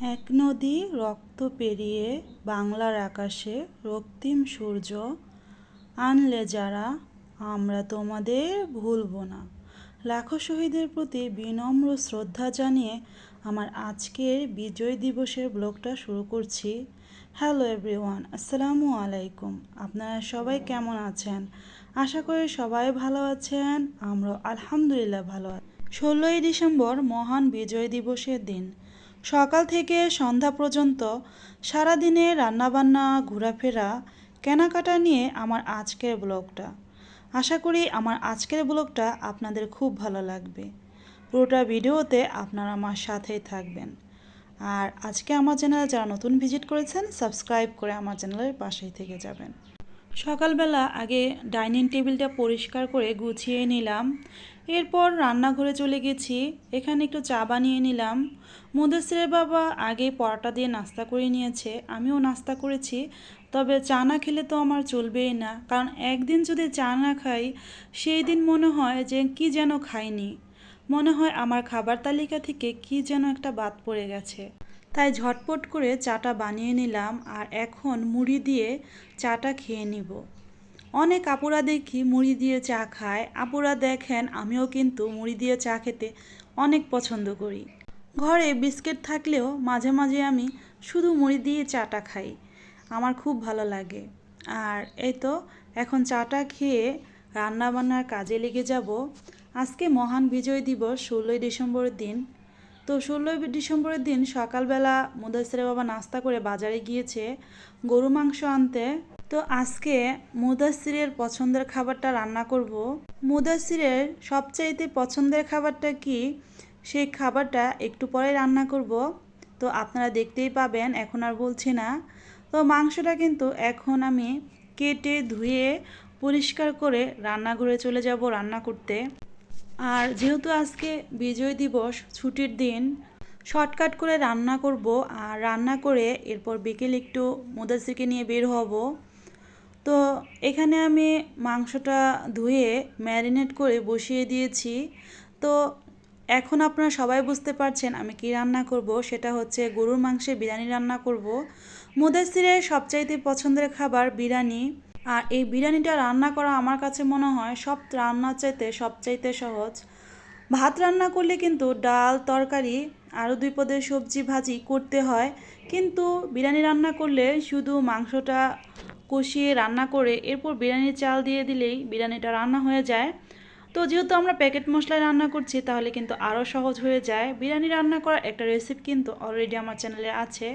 এক নদী রক্ত পেরিয়ে বাংলার আকাশে রক্তিম সূর্য আনলে যারা, আমরা তোমাদের ভুলব না। লাখো শহীদের প্রতি বিনম্র শ্রদ্ধা জানিয়ে আমার আজকের বিজয় দিবসের ব্লগটা শুরু করছি। হ্যালো এভরিওয়ান, আসসালামু আলাইকুম। আপনারা সবাই কেমন আছেন? আশা করি সবাই ভালো আছেন আমরা আলহামদুলিল্লাহ ভালো আছি। ষোলোই ডিসেম্বর মহান বিজয় দিবসের দিন। সকাল থেকে সন্ধ্যা পর্যন্ত সারাদিনে রান্নাবান্না, ঘোরাফেরা, কেনাকাটা নিয়ে আমার আজকের ব্লগটা। আশা করি আমার আজকের ব্লগটা আপনাদের খুব ভালো লাগবে। পুরোটা ভিডিওতে আপনারা আমার সাথেই থাকবেন। আর আজকে আমার চ্যানেলে যারা নতুন ভিজিট করেছেন, সাবস্ক্রাইব করে আমার চ্যানেলের পাশেই থেকে যাবেন। সকালবেলা আগে ডাইনিং টেবিলটা পরিষ্কার করে গুছিয়ে নিলাম। এরপর রান্নাঘরে চলে গেছি। এখানে একটু চা বানিয়ে নিলাম। মুদাসিরের বাবা আগে পরোটা দিয়ে নাস্তা করে নিয়েছে। আমিও নাস্তা করেছি। তবে চা না খেলে তো আমার চলবেই না। কারণ একদিন যদি চা না খাই, সেই দিন মনে হয় যে কি যেন খাইনি। মনে হয় আমার খাবার তালিকা থেকে কি যেন একটা বাদ পড়ে গেছে। তাই ঝটপট করে চাটা বানিয়ে নিলাম আর এখন মুড়ি দিয়ে চাটা খেয়ে নিব। অনেক আপুরা দেখি মুড়ি দিয়ে চা খায়? আপুরা দেখেন, আমিও কিন্তু মুড়ি দিয়ে চা খেতে অনেক পছন্দ করি। ঘরে বিস্কিট থাকলেও মাঝে মাঝে আমি শুধু মুড়ি দিয়ে চাটা খাই। আমার খুব ভালো লাগে। আর এই তো, এখন চাটা খেয়ে রান্নাবান্নার কাজে লেগে যাব। আজকে মহান বিজয় দিবস ষোলোই ডিসেম্বরের দিন। তো ষোলোই ডিসেম্বরের দিন সকালবেলা মুদাসিরের বাবা নাস্তা করে বাজারে গিয়েছে গরু মাংস আনতে। তো আজকে মুদাসিরের পছন্দের খাবারটা রান্না করব। মুদাসিরের সবচাইতে পছন্দের খাবারটা কি? সেই খাবারটা একটু পরে রান্না করব। তো আপনারা দেখতেই পাবেন, এখন আর বলছি না। তো মাংসটা কিন্তু এখন আমি কেটে ধুয়ে পরিষ্কার করে রান্নাঘরে চলে যাব রান্না করতে। আর যেহেতু আজকে বিজয় দিবস, ছুটির দিন, শর্টকাট করে রান্না করব আর রান্না করে এরপর বিকেল একটু মুদাসিরকে নিয়ে বের হব। তো এখানে আমি মাংসটা ধুয়ে ম্যারিনেট করে বসিয়ে দিয়েছি। তো এখন আপনারা সবাই বুঝতে পারছেন আমি কি রান্না করব। সেটা হচ্ছে গরুর মাংসের বিরিয়ানি রান্না করব। মুদাসিরের সবচাইতে পছন্দের খাবার বিরিয়ানি। আর এই বিরিয়ানিটা রান্না করা আমার কাছে মনে হয় সব রান্নার চাইতে সবচাইতে সহজ। ভাত রান্না করলে কিন্তু ডাল, তরকারি, আরও দুই পদের সবজি ভাজি করতে হয়। কিন্তু বিরিয়ানি রান্না করলে শুধু মাংসটা কষিয়ে রান্না করে এরপর বিরিয়ানির চাল দিয়ে দিলেই বিরিয়ানিটা রান্না হয়ে যায়। তো যেহেতু আমরা প্যাকেট মশলায় রান্না করছি, তাহলে কিন্তু আরও সহজ হয়ে যায়। বিরিয়ানি রান্না করার একটা রেসিপি কিন্তু অলরেডি আমার চ্যানেলে আছে।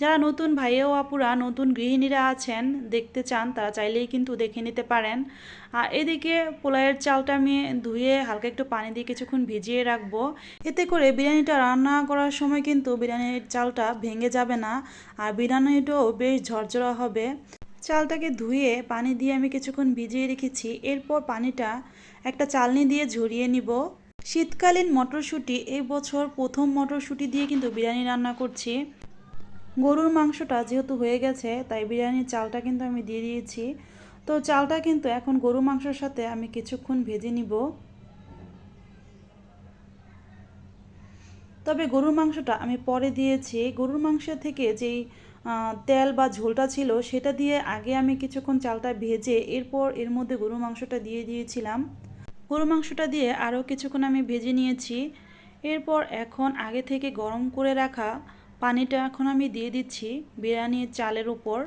যারা নতুন ভাইয়া ও আপুরা, নতুন গৃহিণীরা আছেন, দেখতে চান, তারা চাইলেই কিন্তু দেখে নিতে পারেন। আর এদিকে পোলাইয়ের চালটা আমি ধুয়ে হালকা একটু পানি দিয়ে কিছুক্ষণ ভিজিয়ে রাখব। এতে করে বিরিয়ানিটা রান্না করার সময় কিন্তু বিরিয়ানির চালটা ভেঙে যাবে না আর বিরিয়ানিটাও বেশ ঝরঝরা হবে। চালটাকে ধুয়ে পানি দিয়ে আমি কিছুক্ষণ ভিজিয়ে রেখেছি। এরপর পানিটা একটা চালনি দিয়ে ঝরিয়ে নিব। শীতকালীন মটরশুঁটি এই বছর প্রথম মটরশুঁটি দিয়ে কিন্তু বিরিয়ানি রান্না করছি। গরুর মাংসটা যেহেতু হয়ে গেছে, তাই বিরিয়ানির চালটা কিন্তু আমি দিয়ে দিয়েছি। তো চালটা কিন্তু এখন গরু মাংসের সাথে আমি কিছুক্ষণ ভেজে নিব। তবে গরুর মাংসটা আমি পরে দিয়েছি। গরুর মাংস থেকে যেই তেল বা ঝোলটা ছিল, সেটা দিয়ে আগে আমি কিছুক্ষণ চালটা ভেজে এরপর এর মধ্যে গরুর মাংসটা দিয়ে দিয়েছিলাম। গরু মাংসটা দিয়ে আরও কিছুক্ষণ আমি ভেজে নিয়েছি। এরপর এখন আগে থেকে গরম করে রাখা পানিটা এখন আমি দিয়ে দিচ্ছি বিরিয়ানির চালের উপর।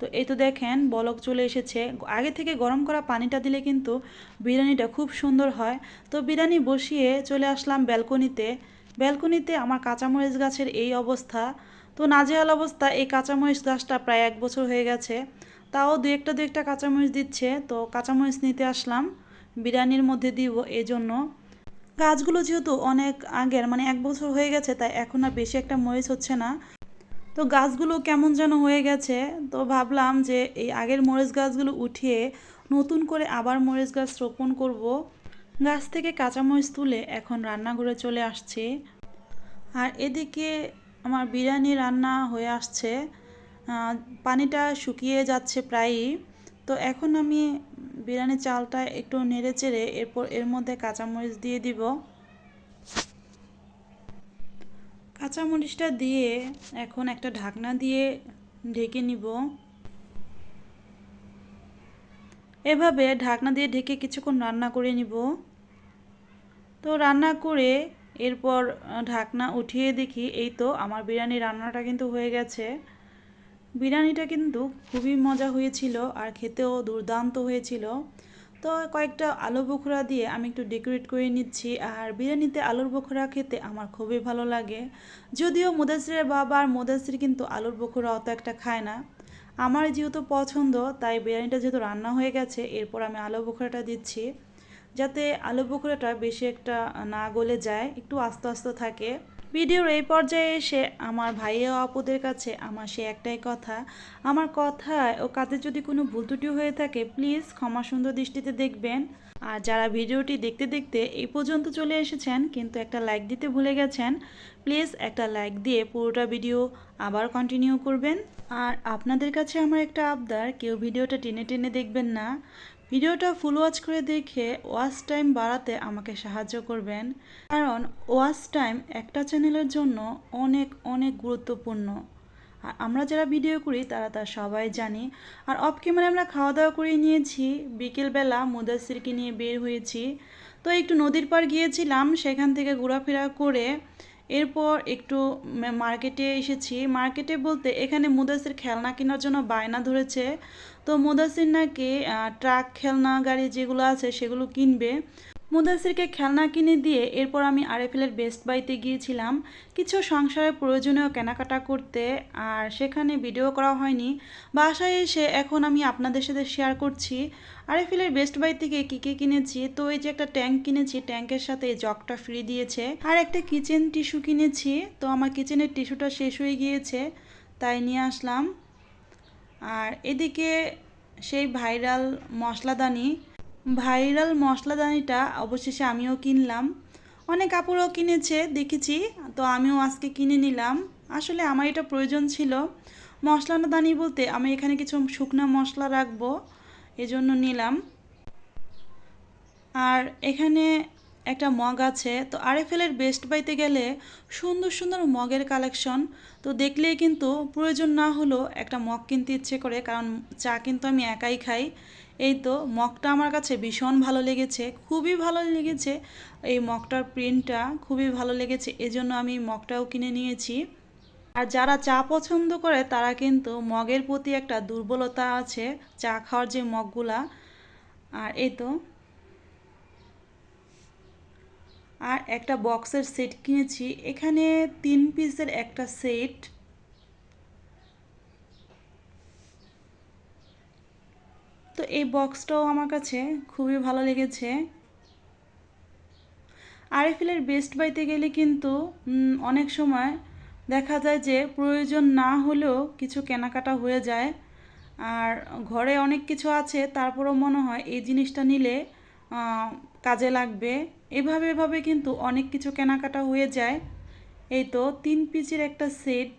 তো এই তো দেখেন, বলক চলে এসেছে। আগে থেকে গরম করা পানিটা দিলে কিন্তু বিরিয়ানিটা খুব সুন্দর হয়। তো বিরিয়ানি বসিয়ে চলে আসলাম ব্যালকনিতে। ব্যালকনিতে আমার কাঁচামরিচ গাছের এই অবস্থা। তো নাজেহাল অবস্থা, এই কাঁচামরিচ গাছটা প্রায় এক বছর হয়ে গেছে। তাও দু একটা দু একটা কাঁচামরিচ দিচ্ছে। তো কাঁচামরিচ নিতে আসলাম। বিরিয়ানির মধ্যে দিব এই জন্য গাছগুলো যেহেতু অনেক আগের মানে এক বছর হয়ে গেছে, তাই এখন আর বেশি একটা মরিচ হচ্ছে না। তো গাছগুলো কেমন যেন হয়ে গেছে, তো ভাবলাম যে এই আগের মরিচ গাছগুলো উঠিয়ে নতুন করে আবার মরিচ গাছ রোপণ করব। গাছ থেকে কাঁচামরিচ তুলে এখন রান্নাঘরে চলে আসছে। আর এদিকে আমার বিরিয়ানি রান্না হয়ে আসছে। পানিটা শুকিয়ে যাচ্ছে প্রায়ই। তো এখন আমি বিরিয়ানি চালটা একটু নেড়ে চেড়ে এরপর এর মধ্যে কাঁচামরিচ দিয়ে দিব। কাঁচামরিচটা দিয়ে এখন একটা ঢাকনা দিয়ে ঢেকে নিব। এভাবে ঢাকনা দিয়ে ঢেকে কিছুক্ষণ রান্না করে নিব। তো রান্না করে এরপর ঢাকনা উঠিয়ে দেখি, এই তো আমার বিরিয়ানি রান্নাটা কিন্তু হয়ে গেছে। বিরিয়ানিটা কিন্তু খুবই মজা হয়েছিল আর খেতেও দুর্দান্ত হয়েছিল। তো কয়েকটা আলু বোখরা দিয়ে আমি একটু ডেকোরেট করে নিচ্ছি আর বিরিয়ানিতে আলুর বোখরা খেতে আমার খুবই ভালো লাগে। যদিও মুদাসিরের বাবা আর মুদাসির কিন্তু আলুর বোখরা অত একটা খায় না। আমার যেহেতু পছন্দ, তাই বিরিয়ানিটা যেহেতু রান্না হয়ে গেছে, এরপর আমি আলু বোখরাটা দিচ্ছি। যাতে আলু বোখরাটা বেশি একটা না গলে যায়, একটু আস্তে আস্তে থাকে। ভিডিওর এই পর্যায়ে এসে আমার ভাইয়া আপুদের কাছে আমার সে একটাই কথা। আমার কথায় ও কাজে যদি কোনো ভুল ত্রুটি হয়ে থাকে প্লিজ ক্ষমা সুন্দর দৃষ্টিতে দেখবেন। আর যারা ভিডিওটি দেখতে দেখতে এই পর্যন্ত চলে এসেছেন, কিন্তু একটা লাইক দিতে ভুলে গেছেন প্লিজ একটা লাইক দিয়ে পুরোটা ভিডিও আবার কন্টিনিউ করবেন। আর আপনাদের কাছে আমার একটা আবদার, কেউ ভিডিওটা টেনে টেনে দেখবেন না। ভিডিওটা ফুল ওয়াচ করে দেখে ওয়াচ টাইম বাড়াতে আমাকে সাহায্য করবেন, কারণ ওয়াচ টাইম একটা চ্যানেলের জন্য অনেক অনেক গুরুত্বপূর্ণ। আর আমরা যারা ভিডিও করি, তারা তা সবাই জানি। আর অফ ক্যামেরা আমরা খাওয়া দাওয়া করে নিয়েছি, বিকেলবেলা মুদাসিরকে নিয়ে বের হয়েছি। তো একটু নদীর পাড় গিয়েছিলাম, সেখান থেকে ঘোরাফেরা করে এরপর একটু মার্কেটে এসেছি। মার্কেটে বলতে এখানে মুদাসির খেলনা কেনার জন্য বায়না ধরেছে। তো মুদাসির নাকি ট্রাক, খেলনা, গাড়ি যেগুলো আছে সেগুলো কিনবে। মুদাসিরকে খেলনা কিনে দিয়ে এরপর আমি আরএফএলের বেস্ট বাইতে গিয়েছিলাম। কিছু সংসারের প্রয়োজনীয় কেনাকাটা করতে, আর সেখানে ভিডিও করা হয়নি। বাসায় এসে এখন আমি আপনাদের সাথে শেয়ার করছি। আরএফএলের বেস্ট বাই থেকে কী কী কিনেছি, তো এই যে একটা ট্যাঙ্ক কিনেছি, ট্যাঙ্কের সাথে এই জগটা ফ্রি দিয়েছে। আর একটা কিচেন টিস্যু কিনেছি, তো আমার কিচেনের টিস্যুটা শেষ হয়ে গিয়েছে, তাই নিয়ে আসলাম। আর এদিকে সেই ভাইরাল মশলাদানি, ভাইরাল মশলাদানিটা অবশেষে আমিও কিনলাম। অনেক কাপড়ও কিনেছে, দেখেছি। তো আমিও আজকে কিনে নিলাম। আসলে আমার এটা প্রয়োজন ছিল। মশলাদানি বলতে আমি এখানে কিছু শুকনো মশলা রাখব, এজন্য নিলাম। আর এখানে একটা মগ আছে, তো আরএফএলের বেস্ট বাইতে গেলে সুন্দর সুন্দর মগের কালেকশন তো দেখলেই কিন্তু প্রয়োজন না হলেও একটা মগ কিনতে ইচ্ছে করে, কারণ চা কিন্তু আমি একাই খাই। এই তো মগটা আমার কাছে ভীষণ ভালো লেগেছে, খুবই ভালো লেগেছে। এই মগটার প্রিন্টটা খুবই ভালো লেগেছে, এজন্য আমি মগটাও কিনে নিয়েছি। আর যারা চা পছন্দ করে, তারা কিন্তু মগের প্রতি একটা দুর্বলতা আছে, চা খাওয়ার যে মগগুলা। আর এই তো আর একটা বক্সের সেট কিনেছি। এখানে তিন পিসের একটা সেট। তো এই বক্সটাও আমার কাছে খুবই ভালো লেগেছে। আরএফএলের বেস্ট বাইতে গেলে কিন্তু অনেক সময় দেখা যায় যে প্রয়োজন না হলেও কিছু কেনাকাটা হয়ে যায়। আর ঘরে অনেক কিছু আছে, তারপরও মনে হয় এই জিনিসটা নিলে কাজে লাগবে। এভাবে এভাবে কিন্তু অনেক কিছু কেনাকাটা হয়ে যায়। এই তো তিন পিচের একটা সেট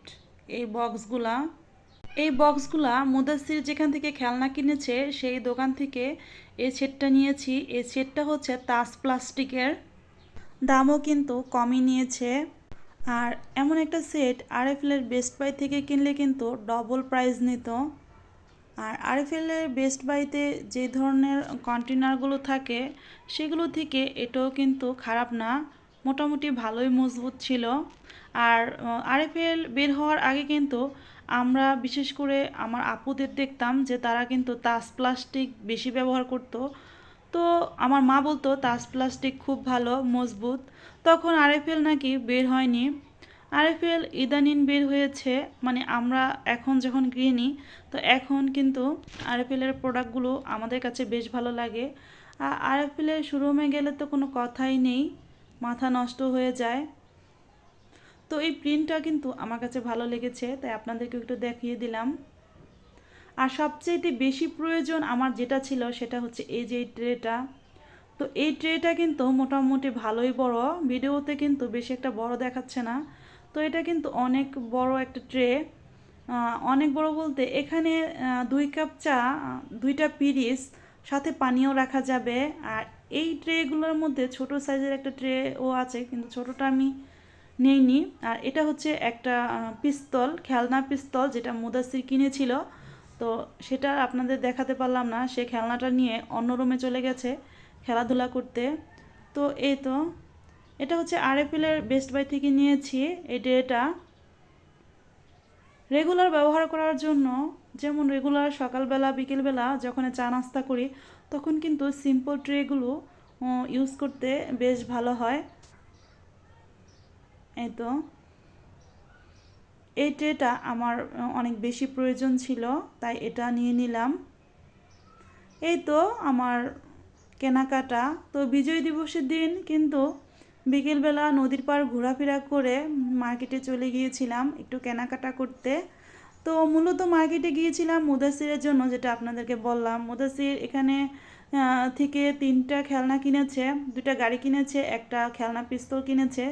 এই বক্সগুলা। এই বক্সগুলা মুদাসির যেখান থেকে খেলনা কিনেছে, সেই দোকান থেকে এই সেটটা নিয়েছি। এই সেটটা হচ্ছে তাস প্লাস্টিকের। দামও কিন্তু কমই নিয়েছে। আর এমন একটা সেট আরএফএলের বেস্ট বাই থেকে কিনলে কিন্তু ডবল প্রাইস নিত। আর আরএফএলের বেস্ট বাইতে যে ধরনের কন্টেনারগুলো থাকে, সেগুলো থেকে এটাও কিন্তু খারাপ না। মোটামুটি ভালোই মজবুত ছিল। আর আরএফএল বের হওয়ার আগে কিন্তু আমরা বিশেষ করে আমার আপুদের দেখতাম যে তারা কিন্তু তাস প্লাস্টিক বেশি ব্যবহার করতো। তো আমার মা বলতো, তাস প্লাস্টিক খুব ভালো, মজবুত। তখন আরএফএল নাকি বের হয়নি। আরএফএল ইদানিন বের হয়েছে মানে আমরা এখন যখন গৃহিণী, তো এখন কিন্তু আরএফএলের প্রোডাক্টগুলো আমাদের কাছে বেশ ভালো লাগে। আর আরএফএলের শোরুমে গেলে তো কোনো কথাই নেই, মাথা নষ্ট হয়ে যায়। তো এই প্রিন্টটা কিন্তু আমার কাছে ভালো লেগেছে, তাই আপনাদেরকে একটু দেখিয়ে দিলাম। আর সবচেয়ে বেশি প্রয়োজন আমার যেটা ছিল, সেটা হচ্ছে এই যে এই ট্রেটা। তো এই ট্রেটা কিন্তু মোটামুটি ভালোই বড়, ভিডিওতে কিন্তু বেশি একটা বড় দেখাচ্ছে না। তো এটা কিন্তু অনেক বড় একটা ট্রে। অনেক বড় বলতে এখানে দুই কাপ চা দুইটা পিরিস, সাথে পানিও রাখা যাবে। আর এই ট্রেগুলোর মধ্যে ছোট সাইজের একটা ট্রেও আছে, কিন্তু ছোটটা আমি নেইনি। আর এটা হচ্ছে একটা পিস্তল, খেলনা পিস্তল, যেটা মুদাসির কিনেছিল। তো সেটা আপনাদের দেখাতে পারলাম না, সে খেলনাটা নিয়ে অন্য রুমে চলে গেছে খেলাধুলা করতে। তো এই তো এটা হচ্ছে আরএফএলের বেস্ট বাই থেকে নিয়েছি। এই ডেটা রেগুলার ব্যবহার করার জন্য যেমন রেগুলার সকালবেলা, বিকেলবেলা যখন চা নাস্তা করি, তখন কিন্তু সিম্পল ট্রেগুলো ইউজ করতে বেশ ভালো হয়। এই তো। এই ট্রেটা আমার অনেক বেশি প্রয়োজন ছিল, তাই এটা নিয়ে নিলাম। এই তো আমার কেনাকাটা। তো বিজয় দিবসের দিন কিন্তু বিকেলবেলা নদীর পাড় ঘোরাফেরা করে মার্কেটে চলে গিয়েছিলাম একটু কেনাকাটা করতে। তো মূলত মার্কেটে গিয়েছিলাম মুদাসিরের জন্য, যেটা আপনাদেরকে বললাম। মুদাসির এখানে থেকে তিনটা খেলনা কিনেছে দুটা গাড়ি কিনেছে, একটা খেলনা পিস্তল কিনেছে।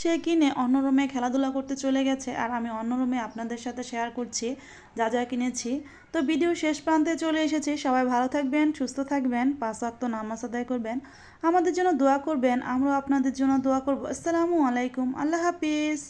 সে কিনে অন্য রুমে খেলাধুলা করতে চলে গেছে আর আমি অন্য রুমে আপনাদের সাথে শেয়ার করছি, যা যা কিনেছি। তো ভিডিও শেষ প্রান্তে চলে এসেছি। সবাই ভালো থাকবেন, সুস্থ থাকবেন, পাঁচ ওয়াক্ত নামাজ আদায় করবেন। আমাদের জন্য দোয়া করবেন আমরাও আপনাদের জন্য দোয়া করব। আসসালামু আলাইকুম আল্লাহ হাফিজ।